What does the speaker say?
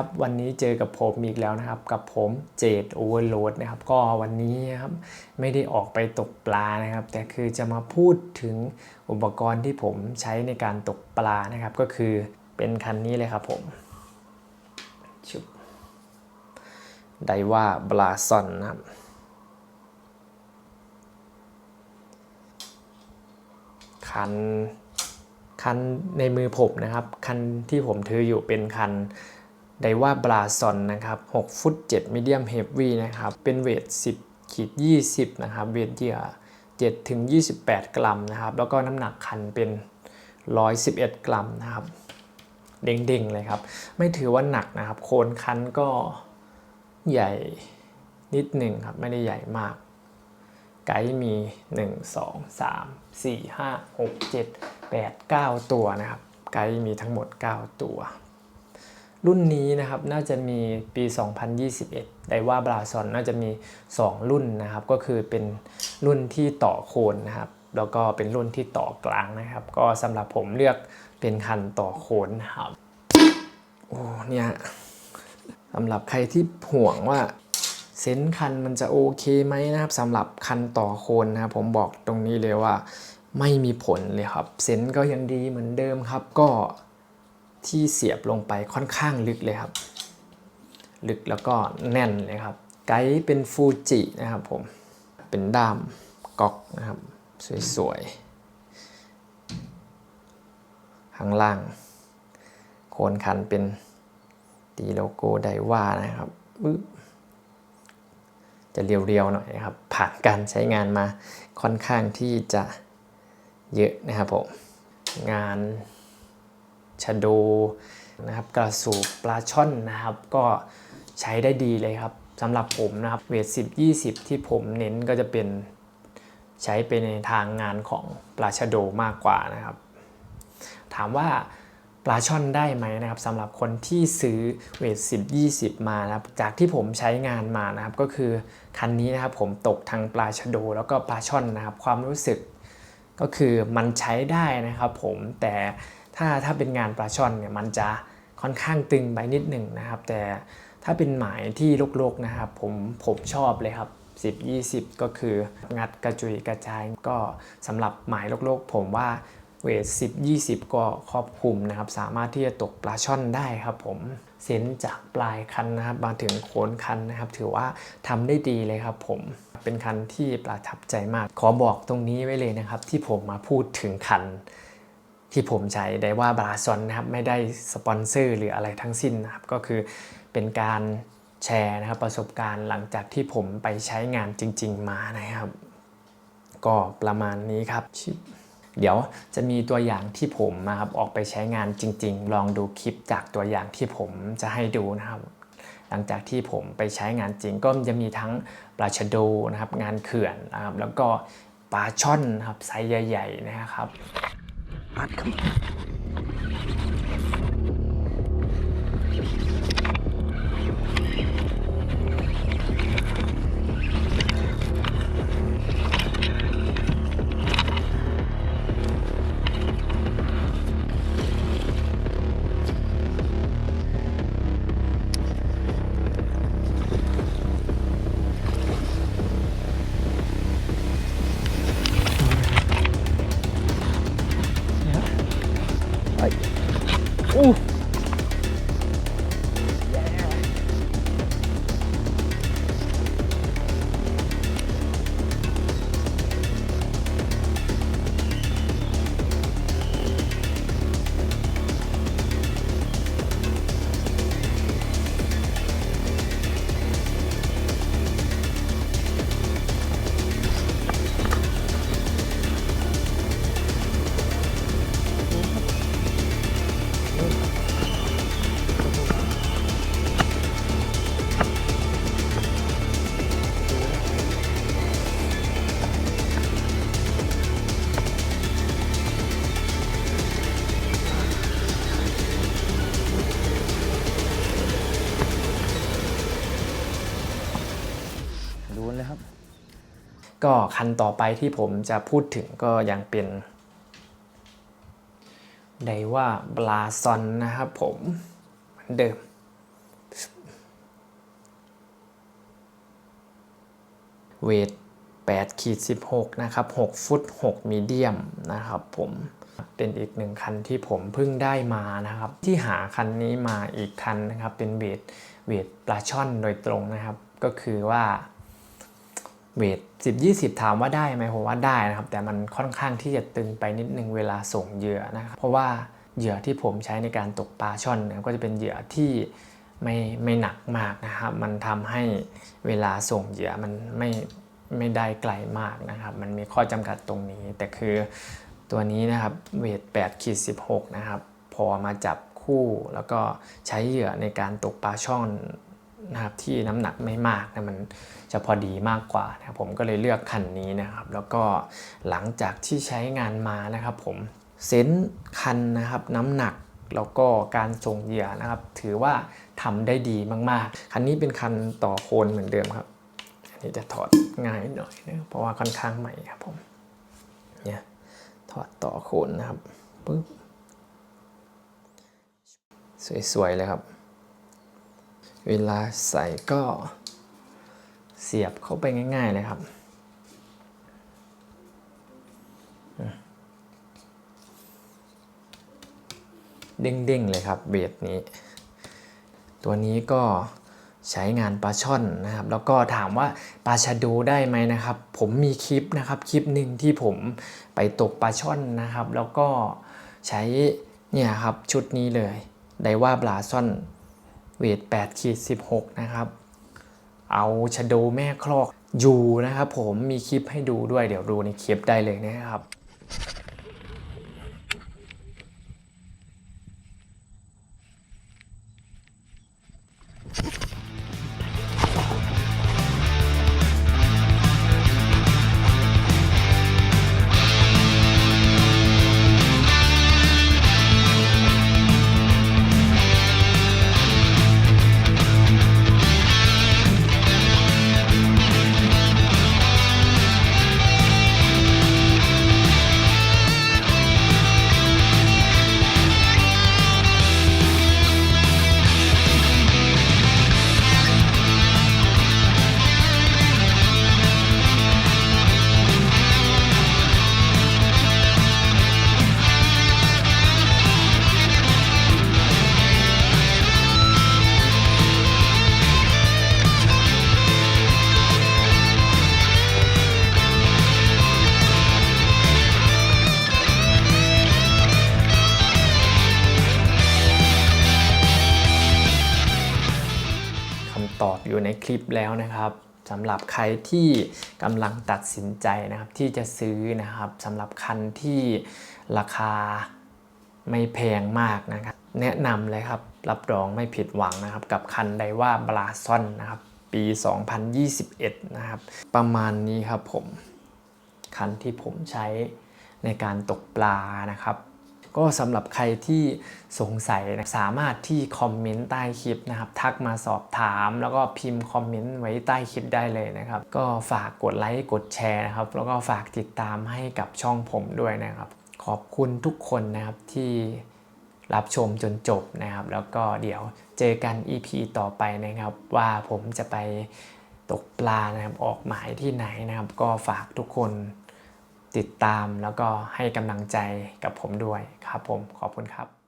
ครับวันนี้เจอกับผมอีกแล้วนะครับ กับผมเจดโอเวอร์โหลดนะครับ ก็วันนี้ครับไม่ได้ออกไปตกปลานะครับ แต่คือจะมาพูดถึงอุปกรณ์ที่ผมใช้ในการตกปลานะครับ ก็คือเป็นคันนี้เลยครับผมชุบไดว่าบลาซอนนะครับคันคันในมือผมนะครับ คันที่ผมถืออยู่เป็นคัน ไดว่าบราซอนนะครับ6ฟุต7มีเดียมเฮฟวีนะครับ เป็นเวท 10ขีด20 นะครับ เวทเหยื่อ7ถึง28 กรัมนะครับ แล้วก็น้ำหนักคันเป็น 111 กรัมนะครับ เด้งๆเลยครับ ไม่ถือว่าหนักนะครับ โคนคันก็ใหญ่นิดหนึ่งครับ ไม่ได้ใหญ่มาก ไกด์มี 1 2 3 4 5 6 7 8 9 ตัวนะครับ ไกด์มีทั้งหมด 9 ตัว รุ่นนี้นะครับน่าจะมีปี 2021ไดว่าบราซอนน่าจะมี 2 รุ่นนะครับ ก็คือเป็นรุ่นที่ต่อโคนนะครับ แล้วก็เป็นรุ่นที่ต่อกลางนะครับ ก็สำหรับผมเลือกเป็นคันต่อโคนนะครับโอ้เนี่ยสำหรับใครที่ห่วงว่าเซนคันมันจะโอเคไหมนะครับสำหรับคันต่อโคนนะครับผมบอกตรงนี้เลยว่าไม่มีผลเลยครับ เซนก็ยังดีเหมือนเดิมครับก็ ที่เสียบลงไปค่อนข้างลึกเลยครับ ลึกแล้วก็แน่นเลยครับ ไกด์เป็นฟูจินะครับผม เป็นด้ามก๊อกนะครับ สวยๆ ข้างล่าง โคนคันเป็นตีโลโก้ไดว่านะครับจะเรียวๆหน่อยนะครับ ผ่านการใช้งานมาค่อนข้างที่จะเยอะนะครับผม งาน ชะโดนะครับกระสูบปลาช่อนนะครับ ก็ใช้ได้ดีเลยครับสำหรับผมนะครับเวท10 20 ที่ผมเน้นก็จะเป็นใช้ไปในทางงานของปลาชะโดมากกว่านะครับ ถามว่าปลาช่อนได้ไหมนะครับสำหรับคนที่ซื้อเวท10 20 มานะครับ จากที่ผมใช้งานมานะครับ ก็คือคันนี้นะครับผมตกทางปลาชะโดแล้วก็ปลาช่อนนะครับ ความรู้สึกก็คือมันใช้ได้นะครับผมแต่ ถ้าถ้าเป็นงานปลาช่อนเนี่ยมันจะค่อนข้างตึงไปนิดหนึ่งนะครับ แต่ถ้าเป็นหมายที่โลกๆนะครับ ผมผมชอบเลยครับ 10 20 ก็คืองัดกระจุยกระจายก็สำหรับหมายโลกๆผมว่าเวท10 20 ก็ครอบคลุมนะครับ สามารถที่จะตกปลาช่อนได้ครับผมเส้นจากปลายคันนะครับมาถึงโคนคันนะครับ ถือว่าทำได้ดีเลยครับผมเป็นคันที่ประทับใจมาก ขอบอกตรงนี้ไว้เลยนะครับ ที่ผมมาพูดถึงคัน ที่ผมใช้ได้ว่าบราซอนนะครับไม่ได้สปอนเซอร์หรืออะไรทั้งสิ้นนะครับก็คือเป็นการแชร์นะครับประสบการณ์หลังจากที่ผมไปใช้งานจริง ๆ มานะครับ ก็ประมาณนี้ครับ เดี๋ยวจะมีตัวอย่างที่ผมนะครับออกไปใช้งานจริง ๆ ลองดูคลิปจากตัวอย่างที่ผมจะให้ดูนะครับ หลังจากที่ผมไปใช้งานจริงก็จะมีทั้งปลาชะโดนะครับ งานเขื่อนนะครับแล้วก็ปลาช่อนนะครับไซส์ใหญ่ ๆ นะครับ อู้ ก็คันต่อไปที่ผมจะพูดถึงก็ยังเป็นได้ว่าบลาซอนนะครับผมเหมือนเดิม เวท8ขีด16 นะครับ 6 ฟุต 6 มีเดียมนะครับผมเป็นอีกหนึ่งคันที่ผมเพิ่งได้มานะครับ ที่หาคันนี้มาอีกคันนะครับ เป็นเวทเวทปลาช่อนโดยตรงนะครับ ก็คือว่า เวท10 20ถามว่าได้ไหมผมว่าได้นะครับ แต่มันค่อนข้างที่จะตึงไปนิดนึงเวลาส่งเหยื่อนะครับเพราะว่าเหยื่อที่ผมใช้ในการตกปลาช่อนก็จะเป็นเหยื่อที่ไม่ไม่หนักมากนะครับ มันทำให้เวลาส่งเหยื่อมันไม่ไม่ได้ไกลมากนะครับ มันมีข้อจำกัดตรงนี้ แต่คือตัวนี้นะครับเวท8ขีด16 นะครับ พอมาจับคู่แล้วก็ใช้เหยื่อในการตกปลาช่อน นะครับที่น้ำหนักไม่มากนะมันจะพอดีมากกว่านะผมก็เลยเลือกคันนี้นะครับ แล้วก็หลังจากที่ใช้งานมานะครับ ผมเซนคันนะครับน้ำหนักแล้วก็การส่งเหยื่อนะครับ ถือว่าทำได้ดีมากๆ คันนี้เป็นคันต่อโคนเหมือนเดิมครับ อันนี้จะถอดง่ายหน่อยนะเพราะว่าค่อนข้างใหม่ครับผมเนี่ยถอดต่อโคนนะครับปึ๊บสวยๆเลยครับ เวลาใส่ก็เสียบเข้าไปง่าย ๆ เลยครับ เด้งๆเลยครับเบียดนี้ ตัวนี้ก็ใช้งานปลาช่อนนะครับ แล้วก็ถามว่าปลาชะโดูได้ไหมนะครับ ผมมีคลิปนะครับคลิปหนึ่งที่ผมไปตกปลาช่อนนะครับ แล้วก็ใช้เนี่ยครับชุดนี้เลยไดว่าปลาช่อน เวท8ขีด16 นะครับ เอาชโดแม่คลอกอยู่นะครับผมมีคลิปให้ดูด้วยเดี๋ยวดูในคลิปได้เลยนะครับ อยู่ในคลิปแล้วนะครับสำหรับใครที่กำลังตัดสินใจนะครับที่จะซื้อนะครับสำหรับคันที่ราคาไม่แพงมากนะครับ แนะนำเลยครับรับรองไม่ผิดหวังนะครับ กับคันไดว่าบราซอนนะครับปี 2021 นะครับ ประมาณนี้ครับผม คันที่ผมใช้ในการตกปลานะครับ ก็สำหรับใครที่สงสัยนะสามารถที่คอมเมนต์ใต้คลิปนะครับทักมาสอบถาม แล้วก็พิมพ์คอมเมนต์ไว้ใต้คลิปได้เลยนะครับก็ฝากกดไลค์กดแชร์นะครับแล้วก็ฝากติดตามให้กับช่องผมด้วยนะครับ ขอบคุณทุกคนนะครับที่รับชมจนจบนะครับ แล้วก็เดี๋ยวเจอกัน EP ต่อไปนะครับ ว่าผมจะไปตกปลานะครับออกหมายที่ไหนนะครับ ก็ฝากทุกคน ติดตามแล้วก็ให้กำลังใจกับผมด้วยครับผมขอบคุณครับ